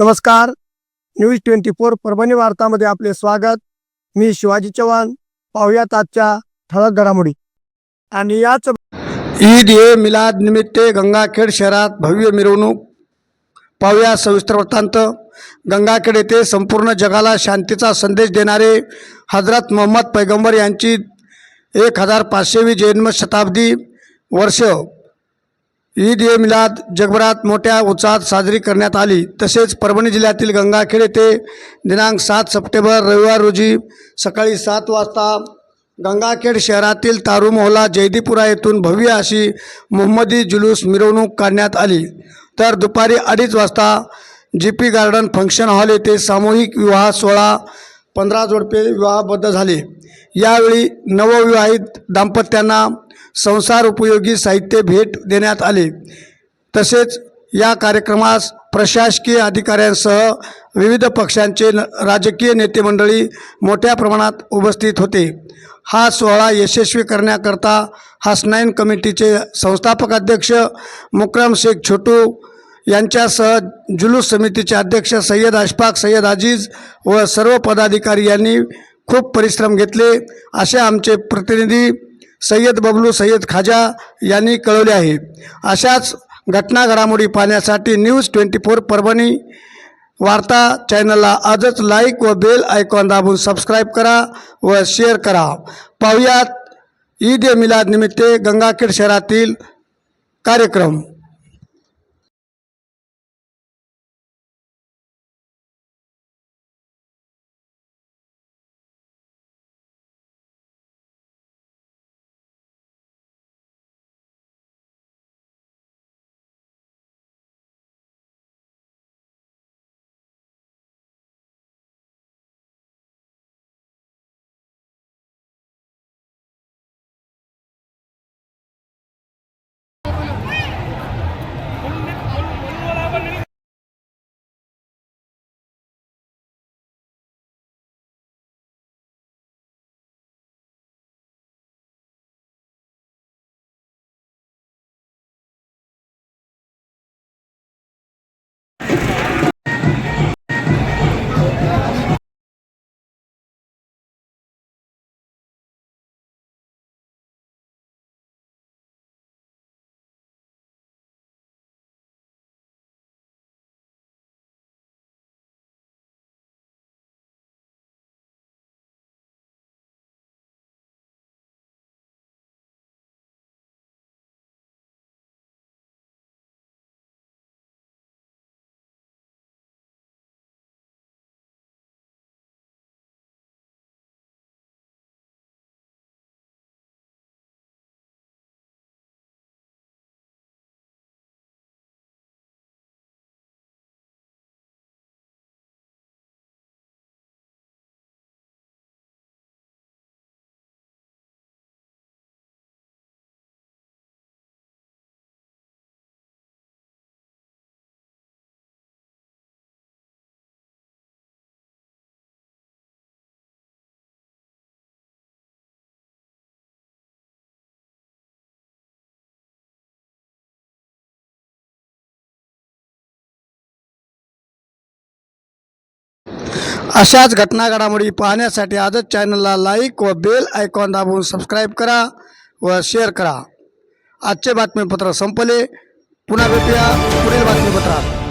नमस्कार. News twenty four Parbhani वार्तामध्ये आपले स्वागत. मी शिवाजी चव्हाण. पाहुयात आजच्या ठळक घडामोडी. आणि याच ईद ए मिलाद निमित्त गंगाखेड शहरात भव्य मिरवणूक. पाहूया सविस्तर वृत्तांत. गंगाखेड येथे संपूर्ण जगाला शांतीचा संदेश देणारे हजरत मोहम्मद पैगंबर यांची एक हजार पाचशेवी जन्मशताब्दी वर्ष ईद ए मिलाद जगभरात मोठ्या उत्साहात साजरी करण्यात आली. तसेच परभणी जिल्ह्यातील गंगाखेड येथे दिनांक सात सप्टेंबर रविवार रोजी सकाळी सात वाजता गंगाखेड शहरातील तारू मोहला जयदीपुरा येथून भव्य अशी मोहम्मदी जुलूस मिरवणूक काढण्यात आली. तर दुपारी अडीच वाजता G P garden function hall येथे सामूहिक विवाह सोहळा पंधरा जोडपे विवाहबद्ध झाले. यावेळी नवविवाहित दाम्पत्यांना संसार उपयोगी साहित्य भेट देण्यात आले. तसेच या कार्यक्रमास प्रशासकीय अधिकाऱ्यांसह विविध पक्षांचे न राजकीय नेते मंडळी मोठ्या प्रमाणात उपस्थित होते. हा सोहळा यशस्वी करण्याकरता हसनाईन कमिटीचे संस्थापक अध्यक्ष मुक्रम शेख छोटू यांच्यासह जुलूस समितीचे अध्यक्ष सय्यद अशफाक सय्यद अजीज व सर्व पदाधिकारी यांनी खूप परिश्रम घेतले. असे आमचे प्रतिनिधी सय्यद बबलू सय्यद खाजा यांनी कळवले आहे. अशाच घटना घडामोडी पाहण्यासाठी न्यूज ट्वेंटी फोर परभणी वार्ता चॅनलला आजच लाईक व बेल आयकॉन दाबून सबस्क्राईब करा व शेअर करा. पाहुयात ईद ए मिलाद निमित्त गंगाखेड शहरातील कार्यक्रम. अशाच घटना घडामोडी पाहण्यासाठी आजच चॅनलला लाईक व बेल आयकॉन दाबून सबस्क्राईब करा व शेअर करा. आजचे बातमीपत्र संपले. पुन्हा भेटूया पुढील बातमीपत्रात.